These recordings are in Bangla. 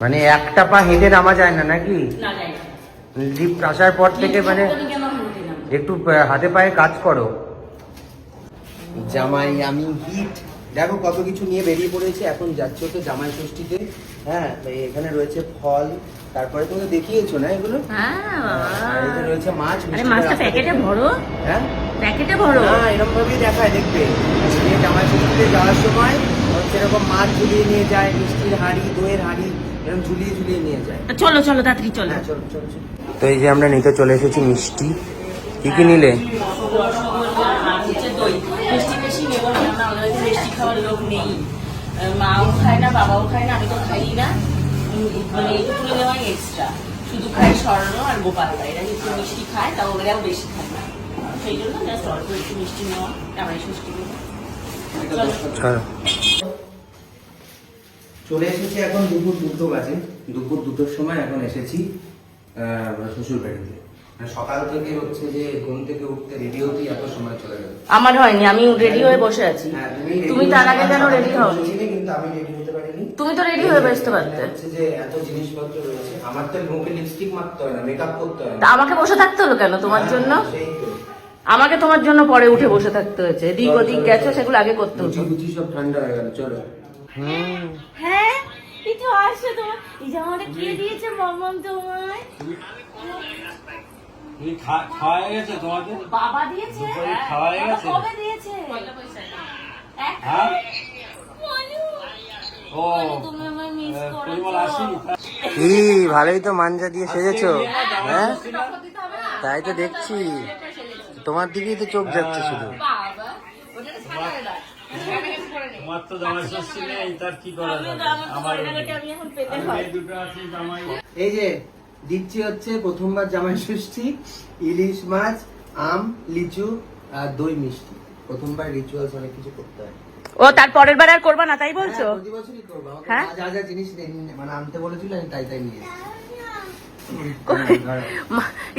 মানে একটা পা হেঁটে নামা যায় না নাকি? না লিফট আসার পর থেকে মানে। একটু হাতে পায়ে কাজ করো। জামাই আমি হিট দেখো কত কিছু নিয়ে বেরিয়ে পড়েছে এখন যাচ্ছে তো জামাই ষষ্ঠীতে। হ্যাঁ এখানে রয়েছে ফল তারপরে তুমি দেখিয়েছো না এগুলো? হ্যাঁ এতে রয়েছে মাছ আরে মাছটা প্যাকেটে ভরো। হ্যাঁ? প্যাকেটে ভরো। না এরকম ভাবেই দেখায় দেখবে। জামাই ষষ্ঠীতে যাওয়ার সময় সেরকম মাছ ঝুলিয়ে নিয়ে যায় মিষ্টির হাঁড়ি দইয়ের হাঁড়ি এরকম ঝুলিয়ে ঝুলিয়ে নিয়ে যায়। চলো চলো তাড়াতাড়ি চলো। হ্যাঁ চলো চলো চলো। তো এই যে আমরা নিতে চলে এসেছি মিষ্টি। কি কি নিলে? মিষ্টি মিষ্টি মাও খায় না বাবাও খায় না আমি তো খাই না। মানে তুলে এক্সট্রা শুধু খাই স্বর্ণ আর এরা কিন্তু মিষ্টি খায় তা ওরাও বেশি খায়। না সেই জন্য জাস্ট অল্প একটু মিষ্টি নেওয়া ষষ্ঠী করে চলো এসেছি এখন দুপুর দুটো বাজে। দুপুর দুটোর সময় এখন এসেছি শ্বশুর বাড়িতে। সকাল থেকে হচ্ছে যে ঘুম থেকে উঠতে রেডি হতেই এত সময় চলে গেল। আমার হয়নি আমি রেডি হয়ে বসে আছি। হ্যাঁ, তুমি তার আগে কেন রেডি হও কিন্তু আমি রেডি হতে পারিনি। তুমি তো রেডি হয়ে বসতে পারতে। হচ্ছে যে এত জিনিসপত্র রয়েছে। আমার তো মুখে লিপস্টিক মারতে হয় না মেকআপ করতে হয় না। আমাকে বসে থাকতে হলো কেন তোমার জন্য? হ্যাঁ, তো। আমাকে তোমার জন্য পরে উঠে বসে থাকতে হয়েছে। এদিক ওদিক গেছো সেগুলো আগে করতে হতো। সব ঠান্ডা হয়ে গেল চলো। হ্যাঁ এই তো আসছে তোমার। এই জামাটা কে দিয়েছে মামাম তোমায়? খাওয়া গেছে তোমাদের? বাবা দিয়েছে? খাওয়া গেছে? কবে দিয়েছে? হ্যাঁ? ও বলো, তুমি আমায় মিস আহ, করেছ। পরিমল আসেনি কি ভালোই তো মাঞ্জা দিয়ে সেজেছো। হ্যাঁ তাই তো দেখছি। তোমার দিকেই তো চোখ যাচ্ছে শুধু। তোমার তো জামাই ষষ্ঠী নেই তার কি করা যাবে আমার আমার হয়। এই দুটো আছে জামাই। এই যে দিচ্ছি হচ্ছে প্রথমবার জামাই ষষ্ঠী ইলিশ মাছ আম লিচু আর দই মিষ্টি। প্রথমবার রিচুয়ালস অনেক কিছু করতে হয়। ও তার পরের বার আর করবা না তাই বলছো? হ্যাঁ, প্রতি বছরই করব। হ্যাঁ? যা যা জিনিস মানে আনতে বলেছিল আমি তাই তাই নিয়ে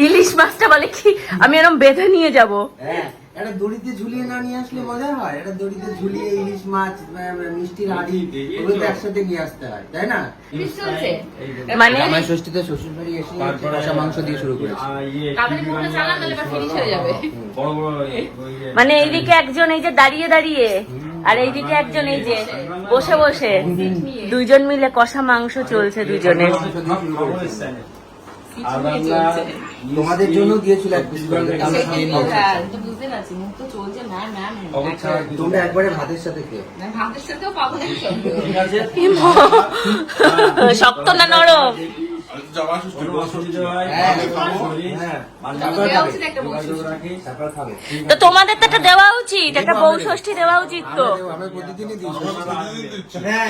ইলিশ মাছটা বলে কি? আমি এরকম বেঁধে নিয়ে যাব। হ্যাঁ একটা দড়িতে ঝুলিয়ে না নিয়ে আসলে মজা হয় একটা দড়িতে ঝুলিয়ে ইলিশ মাছ আহ, মিষ্টির হাড়ি ওগুলো তো একসাথে নিয়ে আসতে হয় তাই না মানে জামাই ষষ্ঠীতে শ্বশুর বাড়ি এসে কষা মাংস দিয়ে শুরু করেছি ইয়ে, হয়ে মানে এইদিকে একজন এই যে দাঁড়িয়ে দাঁড়িয়ে আর এইদিকে একজন এই যে বসে বসে দুইজন মিলে কষা মাংস চলছে দুজনের আর আমরা তোমাদের জন্য দিয়েছিল এক পিস বুঝতে পারছি, মুখ তো চলছে, ম্যাম, তোমরা একবারে ভাতের সাথে খেয়ে। ভাতের সাথেও পাবো না শক্ত না নরম? হয় তো তোমাদের তো একটা দেওয়া উচিত একটা বউ ষষ্ঠী দেওয়া উচিত তো। আমরা হ্যাঁ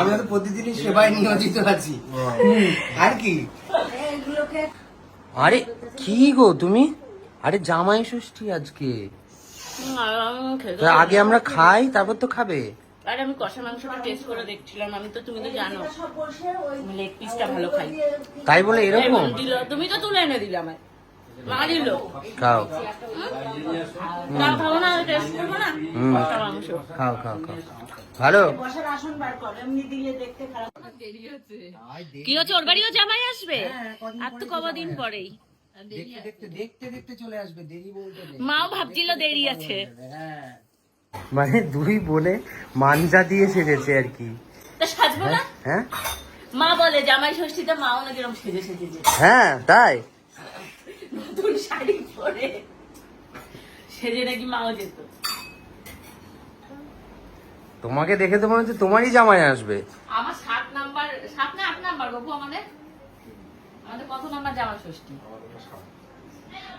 আমরা তো প্রতিদিনই সেবায় নিয়োজিত আছি। আর কি? আরে কি গো তুমি? আরে জামাই ষষ্ঠী আজকে। আগে আমরা খাই তারপর তো খাবে। আরে আমি কষা মাংসটা টেস্ট করে দেখছিলাম আমি তো তুমি তো জানো। লেগ পিসটা ভালো খাই। তাই বলে এরকম? দিল তুমি তো তুলে এনে দিলে আমায়। খাও। না খাব না টেস্ট করব না? হুম। কষা মাংস। খাও খাও খাও। ভালো? কি হচ্ছে? ওর বাড়িও জামাই আসবে? আর তো কদিন পরেই। দেখতে দেখতে দেখতে দেখতে চলে আসবে দেরি মাও ভাবছিল দেরি আছে। মানে দুই বলে মানজা দিয়ে সেজেছে আর কি। তা হ্যাঁ? মা বলে জামাই ষষ্ঠীতে মাও না যেরকম সেজে সেজে যেত হ্যাঁ তাই? নতুন শাড়ি পরে। সেজে নাকি মাও যেত। তোমাকে দেখে তো মনে হচ্ছে তোমারই জামাই আসবে। আমার সাত নাম্বার সাত না আট নাম্বার বাবু আমাদের? আমাদের কত নাম্বার জামা ষষ্ঠী?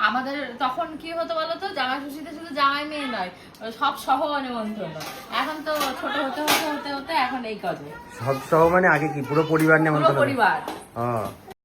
আমাদের তখন কি হতো বলতো জামা ষষ্ঠীতে শুধু জামাই মেয়ে নয় সব সহ নিমন্ত্রণ এখন তো ছোট হতে হতে হতে হতে এখন এই কত সব সহ মানে আগে কি? পুরো পরিবার পুরো পরিবার। হ্যাঁ